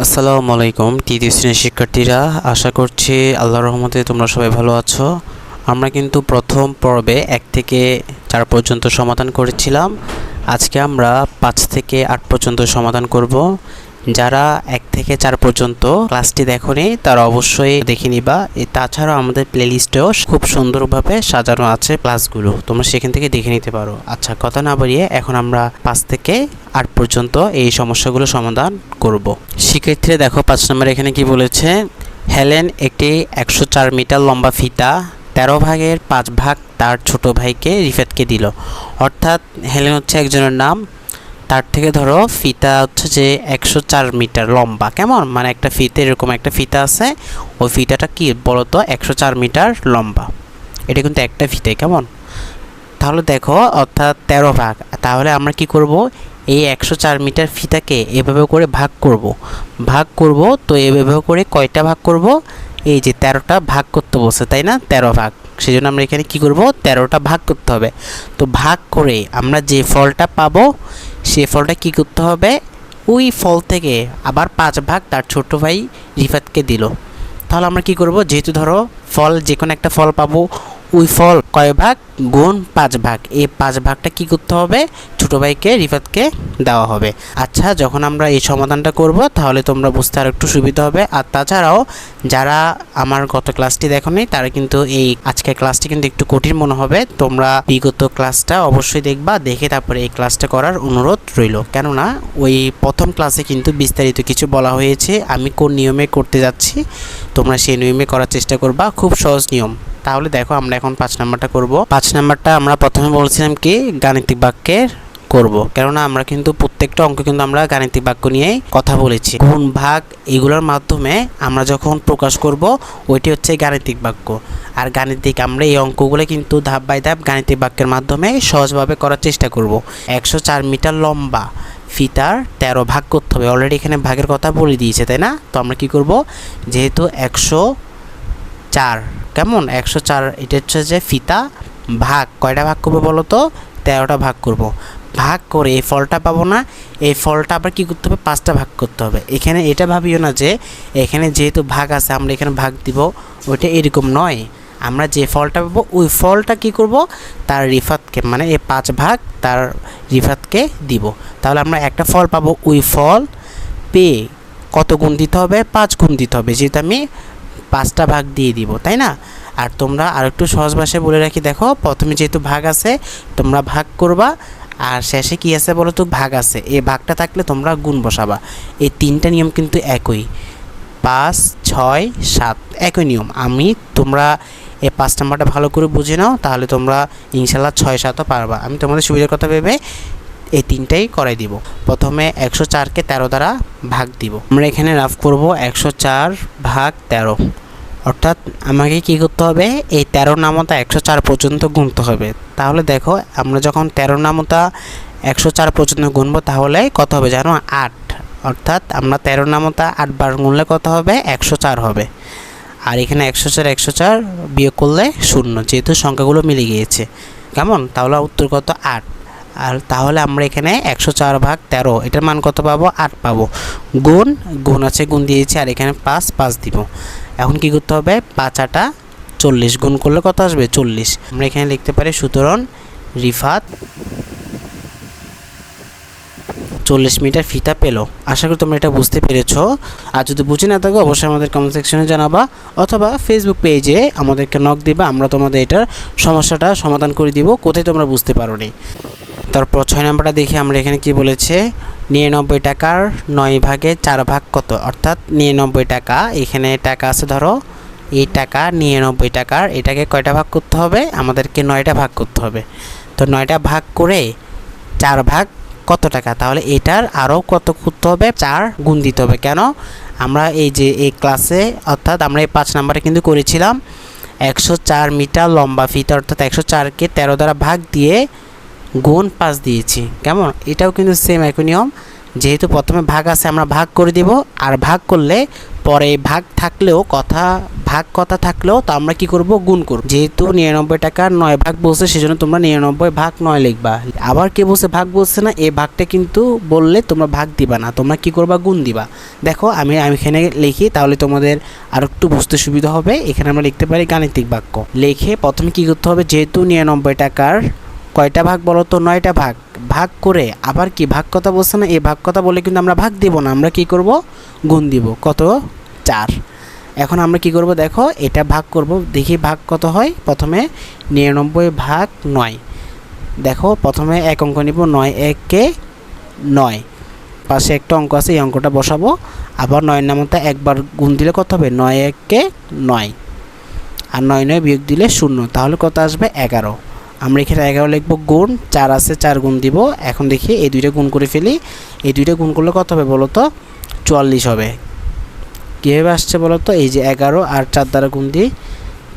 আসসালামু আলাইকুম, তৃতীয় শ্রেণির শিক্ষার্থীরা, আশা করছি আল্লাহর রহমতে তোমরা সবাই ভালো আছো। আমরা কিন্তু প্রথম পর্বে এক থেকে চার পর্যন্ত সমাধান করেছিলাম। আজকে আমরা পাঁচ থেকে আট পর্যন্ত সমাধান করব। যারা এক থেকে চার পর্যন্ত ক্লাসটি দেখোনি, তারা অবশ্যই দেখে নিবা। তাছাড়াও আমাদের প্লেলিস্টেও খুব সুন্দরভাবে সাজানো আছে ক্লাসগুলো। তোমরা সেখান থেকে দেখে নিতে পারো। আচ্ছা কথা না বাড়িয়ে এখন আমরা পাঁচ থেকে আট পর্যন্ত এই সমস্যাগুলো সমাধান করব। শিক্ষার্থীরা দেখো, পাঁচ নম্বর এখানে কি বলেছে? হেলেন একটি একশো চার মিটার লম্বা ফিতা, তেরো ভাগের পাঁচ ভাগ তার ছোট ভাইকে রিফাতকে দিল। অর্থাৎ হেলেন হচ্ছে একজনের নাম। তার থেকে ধরো, ফিতা হচ্ছে যে একশো চার মিটার লম্বা। কেমন? মানে একটা ফিতে এরকম একটা ফিতা আছে, ওই ফিতাটা কি বলতো? একশো চার মিটার লম্বা। এটা কিন্তু একটা ফিতে, কেমন? তাহলে দেখো, অর্থাৎ তেরো ভাগ। তাহলে আমরা কি করব? এই একশো চার মিটার ফিতাকে এভাবে করে ভাগ করব। ভাগ করব, তো এভাবে করে কয়টা ভাগ করব? এই যে তেরোটা ভাগ করতে বসে, তাই না? তেরো ভাগ। সেই জন্য আমরা এখানে কি করব? তেরোটা ভাগ করতে হবে। তো ভাগ করে আমরা যে ফলটা পাবো, সে ফলটা কি করতে হবে? ওই ফল থেকে আবার পাঁচ ভাগ তার ছোট ভাই রিফাতকে দিল। তাহলে আমরা কি করব? যেহেতু ধরো ফল যে কোনো একটা ফল পাবো ওই ফল কয় ভাগ? গুণ পাঁচ ভাগ। এই পাঁচ ভাগটা কি করতে হবে? ছোটো ভাইকে, রিফাতকে দেওয়া হবে। আচ্ছা যখন আমরা এই সমাধানটা করব, তাহলে তোমরা বুঝতে আর একটু সুবিধা হবে। আর তাছাড়াও, যারা আমার গত ক্লাসটি দেখোনি, তারা কিন্তু এই আজকের ক্লাসটি কিন্তু একটু কঠিন মনে হবে। তোমরা বিগত ক্লাসটা অবশ্যই দেখবা, দেখে তারপরে এই ক্লাসটা করার অনুরোধ রইল। কেননা, ওই প্রথম ক্লাসে কিন্তু বিস্তারিত কিছু বলা হয়েছে। আমি কোন নিয়মে করতে যাচ্ছি, তোমরা সেই নিয়মে করার চেষ্টা করবা। খুব সহজ নিয়ম। তাহলে দেখো আমরা এখন পাঁচ নাম্বারটা করব। পাঁচ নাম্বারটা আমরা প্রথমে বলছিলাম কি, গাণিতিক বাক্যের করব। কেননা আমরা কিন্তু প্রত্যেকটা অঙ্ক কিন্তু আমরা গাণিতিক বাক্য নিয়েই কথা বলেছি। গুণ, ভাগ এগুলোর মাধ্যমে আমরা যখন প্রকাশ করব, ওইটি হচ্ছে গাণিতিক বাক্য। আর গাণিতিক আমরা এই অঙ্কগুলো কিন্তু ধাপ বাই ধাপ গাণিতিক বাক্যের মাধ্যমে সহজভাবে করার চেষ্টা করব। একশো চার মিটার লম্বা ফিতার তেরো ভাগ করতে হবে। অলরেডি এখানে ভাগের কথা বলে দিয়েছে, তাই না? তো আমরা কি করব? যেহেতু একশো চার কেমন? একশো চার, এটা হচ্ছে যে ফিতা, ভাগ কয়টা ভাগ করব বলো তো? তেরোটা ভাগ করব। ভাগ করে এই ফলটা পাবো না, এই ফলটা আবার কী করতে হবে? পাঁচটা ভাগ করতে হবে। এখানে এটা ভাবিও না যে, এখানে যেহেতু ভাগ আছে, আমরা এখানে ভাগ দিব, ওইটা এরকম নয়। আমরা যে ফলটা পাবো, ওই ফলটা কি করব? তার রিফাতকে মানে এই পাঁচ ভাগ তার রিফাতকে দিব। তাহলে আমরা একটা ফল পাবো, ওই ফল পেয়ে কত গুণ দিতে হবে? পাঁচ গুণ দিতে হবে। যেহেতু আমি পাঁচটা ভাগ দিয়ে দিব, তাই না? আর তোমরা আর একটু সহজ ভাষায় বলে রাখি, দেখো, প্রথমে যেহেতু ভাগ আছে, তোমরা ভাগ করবা, আর শেষে কি আছে বলো তো? ভাগ আছে। এই ভাগটা থাকলে তোমরা গুণ বসাবা। এই তিনটা নিয়ম কিন্তু একই। পাঁচ, ছয়, সাত, একই নিয়ম। আমি তোমরা এই পাঁচ নাম্বারটা ভালো করে বুঝে নাও, তাহলে তোমরা ইনশাল্লাহ ছয়, সাতও পারবা। আমি তোমাদের সুবিধার কথা ভেবে এই তিনটাই করাই দিব। প্রথমে একশো চারকে তেরো দ্বারা ভাগ দিব। আমরা এখানে রাফ করব, একশো চার ভাগ তেরো। অর্থাৎ আমাকে কি করতে হবে? এই তেরো নামতা একশো চার পর্যন্ত গুনতে হবে। তাহলে দেখো, আমরা যখন তেরো নামতা একশো চার পর্যন্ত গুনবো, তাহলে কত হবে জানো? আট। অর্থাৎ আমরা তেরো নামতা আটবার গুনলে কত হবে? একশো চার হবে। আর এখানে একশো চার একশো চার বিয়োগ করলে শূন্য, যেহেতু সংখ্যাগুলো মিলে গিয়েছে। কেমন? তাহলে উত্তর কত? আট। আর তাহলে আমরা এখানে একশো চার ভাগ তেরো, এটার মান কত পাবো? আট পাবো। গুণ গুণ আছে, গুণ দিয়েছি, আর এখানে পাঁচ পাঁচ দিব। এখন কি করতে হবে? পাঁচ আটা চল্লিশ, গুণ করলে কত আসবে? চল্লিশ। আমরা এখানে লিখতে পারি সুতরাং রিফাত চল্লিশ মিটার ফিতা পেল। আশা করি তোমরা এটা বুঝতে পেরেছ। আর যদি বুঝে না থাকো, অবশ্যই আমাদের কমেন্ট সেকশনে জানাবা, অথবা ফেসবুক পেজে আমাদেরকে নক দিবা, আমরা তোমাদের এটার সমস্যাটা সমাধান করে দিব, কোথায় তোমরা বুঝতে পারো নি তারপর ছয় নম্বরটা দেখি আমরা এখানে কি বলেছে? নিরানব্বই টাকার নয় ভাগে চার ভাগ কত? অর্থাৎ নিরানব্বই টাকা, এখানে টাকা আছে ধরো, এই টাকা নিরানব্বই টাকার, এটাকে কয়টা ভাগ করতে হবে? আমাদেরকে নয়টা ভাগ করতে হবে। তো নয়টা ভাগ করে চার ভাগ কত টাকা? তাহলে এটার আরও কত করতে হবে? চার গুণ দিতে হবে। কেন? আমরা এই যে এই ক্লাসে অর্থাৎ আমরা এই পাঁচ নাম্বারে কিন্তু করেছিলাম, একশো চার মিটার লম্বা ফিতা, অর্থাৎ একশো চারকে তেরো দ্বারা ভাগ দিয়ে গুণ পাঁচ দিয়েছি। কেমন? এটাও কিন্তু সেম একই নিয়ম। যেহেতু প্রথমে ভাগ আছে, আমরা ভাগ করে দিব। আর ভাগ করলে পরে ভাগ থাকলেও কথা, ভাগ কথা থাকলেও তো আমরা কি করব? গুণ করব। যেহেতু নিরানব্বই টাকার নয় ভাগ বলছে, সেজন্য তোমরা নিরানব্বই ভাগ নয় লিখবা। আবার কে বলছে ভাগ বলছে না এই ভাগটা কিন্তু বললে তোমরা ভাগ দিবা না। তোমরা কি করবা? গুণ দিবা। দেখো, আমি আমি এখানে লিখি, তাহলে তোমাদের আর একটু বুঝতে সুবিধা হবে। এখানে আমরা লিখতে পারি গাণিতিক বাক্য। লিখে প্রথমে কি করতে হবে? যেহেতু নিরানব্বই টাকার কয়টা ভাগ বলো তো? নয়টা ভাগ। ভাগ করে আবার কি? ভাগ কথা বলছে না? এই ভাগ কথা বলে কিন্তু আমরা ভাগ দিব না। আমরা কি করব? গুণ দিব। কত? চার। এখন আমরা কি করব? দেখো, এটা ভাগ করব। দেখি ভাগ কত হয়? প্রথমে নিরানব্বই ভাগ নয়। দেখো, প্রথমে এক অঙ্ক নিব। নয় এককে নয়। পাশে একটা অঙ্ক আছে, এই অঙ্কটা বসাবো। আবার নয়ের নামতা একবার গুণ দিলে কত হবে? নয় এককে নয়। আর নয় নয় বিয়োগ দিলে শূন্য। তাহলে কত আসবে? এগারো। আমরা এখানে এগারো লিখব গুণ, চার আছে, চার গুণ দিব। এখন দেখি এই দুইটা গুণ করে ফেলি। এই দুইটা গুণ করলে কত হবে বলো তো চুয়াল্লিশ হবে। কীভাবে আসছে বলো তো এই যে এগারো আর চার দ্বারা গুণ দিই,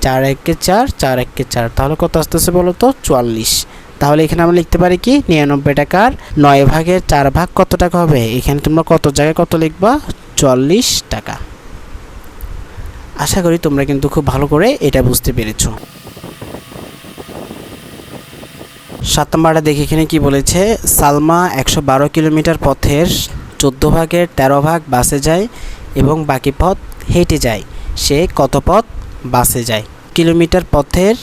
চার এককে চার চার এককে চার। তাহলে কত আসতেছে বলো তো চুয়াল্লিশ। তাহলে এখানে আমরা লিখতে পারি কি? নিরানব্বই টাকার নয় ভাগের চার ভাগ কত টাকা হবে? এখানে তোমরা কত জায়গায় কত লিখবা? চুয়াল্লিশ টাকা। আশা করি তোমরা কিন্তু খুব ভালো করে এটা বুঝতে পেরেছ। সাত নম্বরটা দেখি এখানে কি বলেছে? সালমা একশো বারো কিলোমিটার পথের চোদ্দ ভাগের তেরো ভাগ বাসে যায় এবং বাকি পথ হেঁটে যায়। সে কত পথ? বাসে যায়। কিলোমিটার পথের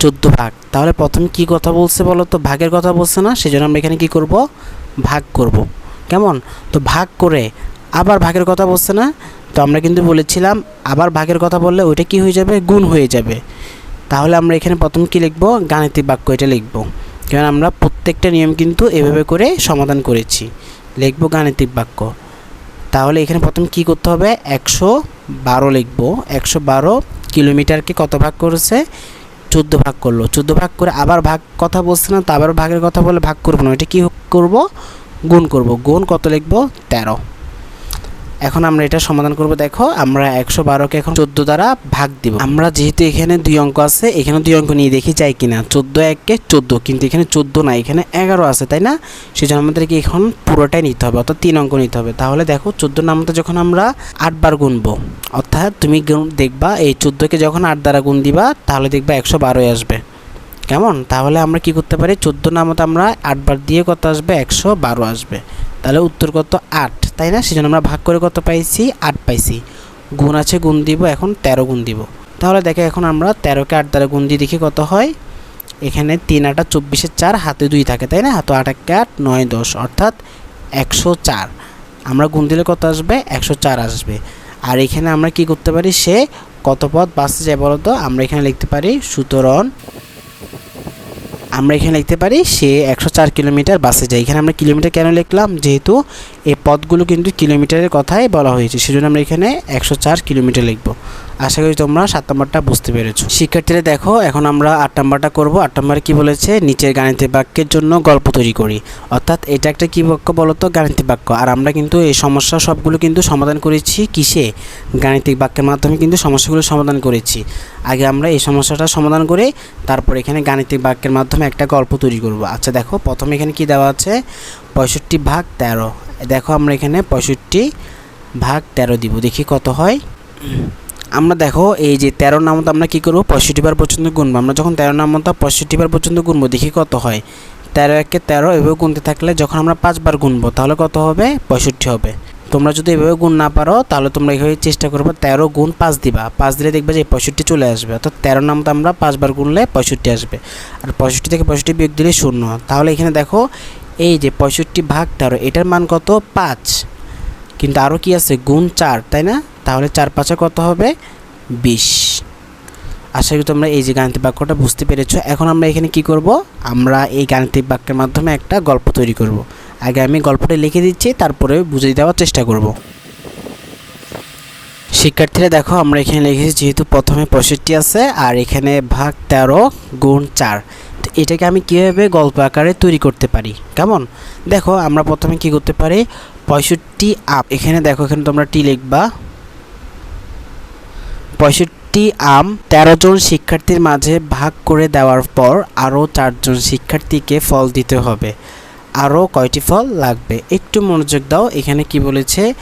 চোদ্দ ভাগ। তাহলে প্রথমে কি কথা বলছে বলো তো? ভাগের কথা বলছে না? সেজন্য আমরা এখানে কি করব? ভাগ করব। কেমন? তো ভাগ করে আবার ভাগের কথা বলছে না? তো আমরা কিন্তু বলেছিলাম আবার ভাগের কথা বললে ওইটা কি হয়ে যাবে? গুণ হয়ে যাবে। তাহলে আমরা এখানে প্রথম কি লিখব? গাণিতিক বাক্য এটা লিখব। কারণ আমরা প্রত্যেকটা নিয়ম কিন্তু এভাবে করে সমাধান করেছি। লিখব গাণিতিক বাক্য। তাহলে এখানে প্রথম কি করতে হবে? একশো বারো লিখব। একশো বারো কিলোমিটারকে কত ভাগ করেছে? চোদ্দ ভাগ করল। চোদ্দ ভাগ করে আবার ভাগ কথা বলছে না, তো আবার ভাগের কথা বলে ভাগ করব না। এটা কী করব? গুণ করব। গুণ কত লিখব? তেরো। এখন আমরা এটা সমাধান করব, দেখো, আমরা একশো বারোকে এখন চোদ্দ দ্বারা ভাগ দিব। আমরা যেহেতু এখানে দুই অঙ্ক আছে, এখানে দুই অঙ্ক নিয়ে দেখি চাই কিনা। চোদ্দ এককে চোদ্দ, কিন্তু এখানে চোদ্দ না এখানে এগারো আছে, তাই না? সেজন্য আমাদেরকে এখন পুরোটাই নিতে হবে, অর্থাৎ তিন অঙ্ক নিতে হবে। তাহলে দেখো চোদ্দোর নামতে যখন আমরা আটবার গুনবো, অর্থাৎ তুমি দেখবা, এই চোদ্দোকে যখন আট দ্বারা গুণ দিবা, তাহলে দেখবা একশো বারোই আসবে। কেমন? তাহলে আমরা কি করতে পারি? চোদ্দ নামতে আমরা আটবার দিয়ে কত আসবে? একশো বারো আসবে। তাহলে উত্তর কত? আট। তাই না? সেজন্য আমরা ভাগ করে কত পাইছি? আট পাইছি। গুণ আছে, গুণ দিব, এখন তেরো গুণ দিব। তাহলে দেখে এখন আমরা তেরোকে আট দ্বারা গুণ দিয়ে দেখি কত হয়? এখানে তিন আটা চব্বিশের চার, হাতে দুই থাকে, তাই না? হাতে আট একে আট, নয় দশ, অর্থাৎ একশো চার। আমরা গুণ দিলে কত আসবে? একশো চার আসবে। আর এখানে আমরা কি করতে পারি? সে কত পথ বাসে যায় বলো তো? আমরা এখানে লিখতে পারি সুতরণ আমরা এখানে লিখতে পারি, সে একশো চার কিলোমিটার বাসে যায়। এখানে আমরা কিলোমিটার কেন লিখলাম? যেহেতু এই পথগুলো কিন্তু কিলোমিটারের কথাই বলা হয়েছে। সেজন্য আমরা এখানে একশো চার কিলোমিটার লিখব। আশা করি তোমরা সাত নম্বরটা বুঝতে পেরেছ। শিক্ষার্থীরা দেখো, এখন আমরা আট নম্বরটা করব। আট নম্বরে কি বলেছে? নিচের গাণিতিক বাক্যের জন্য গল্প তৈরি করি। অর্থাৎ এটা একটা কী বাক্য বলতো? গাণিতিক বাক্য। আর আমরা কিন্তু এই সমস্যা সবগুলো কিন্তু সমাধান করেছি কিসে? গাণিতিক বাক্যের মাধ্যমে কিন্তু সমস্যাগুলো সমাধান করেছি। আগে আমরা এই সমস্যাটা সমাধান করে তারপর এখানে গাণিতিক বাক্যের মাধ্যমে একটা গল্প তৈরি করব। আচ্ছা দেখো, প্রথমে এখানে কি দেওয়া আছে? পঁয়ষট্টি ভাগ তেরো। দেখো আমরা এখানে পঁয়ষট্টি ভাগ তেরো দিব, দেখি কত হয়। আমরা দেখো এই যে তেরো নামতা আমরা কী করব? পঁয়ষট্টি বার পর্যন্ত গুনবো। আমরা যখন তেরো নামতা পঁয়ষট্টি বার পর্যন্ত গুনবো, দেখি কত হয়। তেরো একে তেরো, এভাবে গুনতে থাকলে যখন আমরা পাঁচবার গুনবো, তাহলে কত হবে? পঁয়ষট্টি হবে। তোমরা যদি এভাবে গুণ না পারো, তাহলে তোমরা এইভাবে চেষ্টা করব তেরো গুণ পাঁচ দিবা। পাঁচ দিলে দেখবে যে পঁয়ষট্টি চলে আসবে। অর্থাৎ তেরো নামতা আমরা পাঁচবার গুনলে পঁয়ষট্টি আসবে। আর পঁয়ষট্টি থেকে পঁয়ষট্টি বিয়োগ দিলে শূন্য। তাহলে এখানে দেখো এই যে পঁয়ষট্টি ভাগ তেরো, এটার মান কত? পাঁচ। কিন্তু আরও কি আছে? গুণ চার, তাই না? তাহলে চার পাঁচে কত হবে? বিশ। আশা করি তোমরা এই যে গাণিতিক বাক্যটা বুঝতে পেরেছ। এখন আমরা এখানে কি করব? আমরা এই গাণিতিক বাক্যের মাধ্যমে একটা গল্প তৈরি করব। আগে আমি গল্পটা লিখে দিচ্ছি, তারপরে বুঝিয়ে দেওয়ার চেষ্টা করব। শিক্ষার্থীরা, দেখো, আমরা এখানে লিখেছি যেহেতু প্রথমে পঁয়ষট্টি আছে, আর এখানে ভাগ তেরো গুণ চার। এটাকে আমি কীভাবে গল্প আকারে তৈরি করতে পারি? কেমন? দেখো, আমরা প্রথমে কি করতে পারি? পঁয়ষট্টি আপ এখানে দেখো, এখানে তোমরা টি লিখবা? পঁয়ষট্টি আম তেরো জন শিক্ষার্থীর মাঝে ভাগ করে দেওয়ার পর আরও চারজন শিক্ষার্থীকে ফল দিতে হবে। আরও কয়টি ফল লাগবে? একটু মনোযোগ দাও। এখানে কি বলেছে?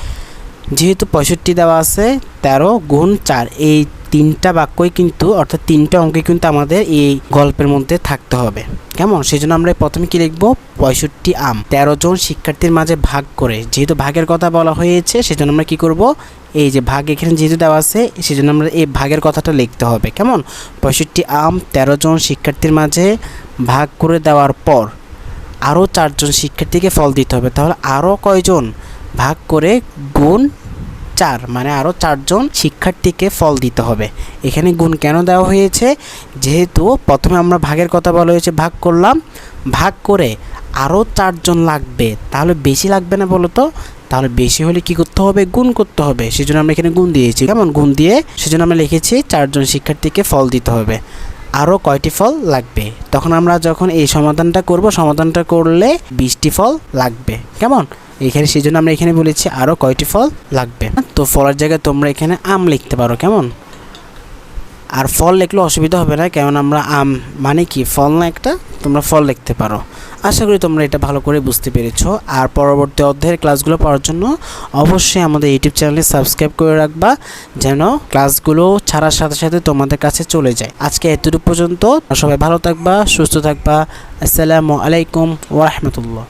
যেহেতু পঁয়ষট্টি দেওয়া আছে, তেরো গুণ চার, এই তিনটা বাক্যই কিন্তু, অর্থাৎ তিনটা অঙ্কে কিন্তু আমাদের এই গল্পের মধ্যে থাকতে হবে। কেমন? সেই জন্য আমরা প্রথমে কি লিখব? পঁয়ষট্টি আম। তেরো জন শিক্ষার্থীর মাঝে ভাগ করে, যেহেতু ভাগের কথা বলা হয়েছে, সেজন্য আমরা কি করব? এই যে ভাগ এখানে যেহেতু দেওয়া আছে, সেজন্য আমরা এই ভাগের কথাটা লিখতে হবে। কেমন? পঁয়ষট্টি আম তেরো জন শিক্ষার্থীর মাঝে ভাগ করে দেওয়ার পর আরও চারজন শিক্ষার্থীকে ফল দিতে হবে। তাহলে আরও কয়জন? ভাগ করে গুণ চার মানে আরও চারজন শিক্ষার্থীকে ফল দিতে হবে। এখানে গুণ কেন দেওয়া হয়েছে? যেহেতু প্রথমে আমরা ভাগের কথা বলা হয়েছে, ভাগ করলাম। ভাগ করে আরও চারজন লাগবে। তাহলে বেশি লাগবে না বলো তো? তাহলে বেশি হলে কি করতে হবে? গুণ করতে হবে। সেজন্য আমরা এখানে গুণ দিয়েছি। কেমন গুণ দিয়ে? সেজন্য আমরা লিখেছি চারজন শিক্ষার্থীকে ফল দিতে হবে। আরও কয়টি ফল লাগবে? তখন আমরা যখন এই সমাধানটা করব, সমাধানটা করলে বিশটি ফল লাগবে। কেমন? এখানে সেই জন্য আমরা এখানে বলেছি আরও কয়টি ফল লাগবে। তো ফলের জায়গায় তোমরা এখানে আম লিখতে পারো, কেমন? আর ফল লিখলে অসুবিধা হবে না কেমন আমরা আম মানে কি? ফল না একটা, তোমরা ফল লিখতে পারো। আশা করি তোমরা এটা ভালো করে বুঝতে পেরেছ। আর পরবর্তী অধ্যায়ের ক্লাসগুলো পাওয়ার জন্য অবশ্যই আমাদের ইউটিউব চ্যানেলে সাবস্ক্রাইব করে রাখবা, যেন ক্লাসগুলো ছাড়ার সাথে সাথে তোমাদের কাছে চলে যায়। আজকে এতটুকু পর্যন্ত। সবাই ভালো থাকবা, সুস্থ থাকবা। আসসালামু আলাইকুম ওরহমতুল্লাহ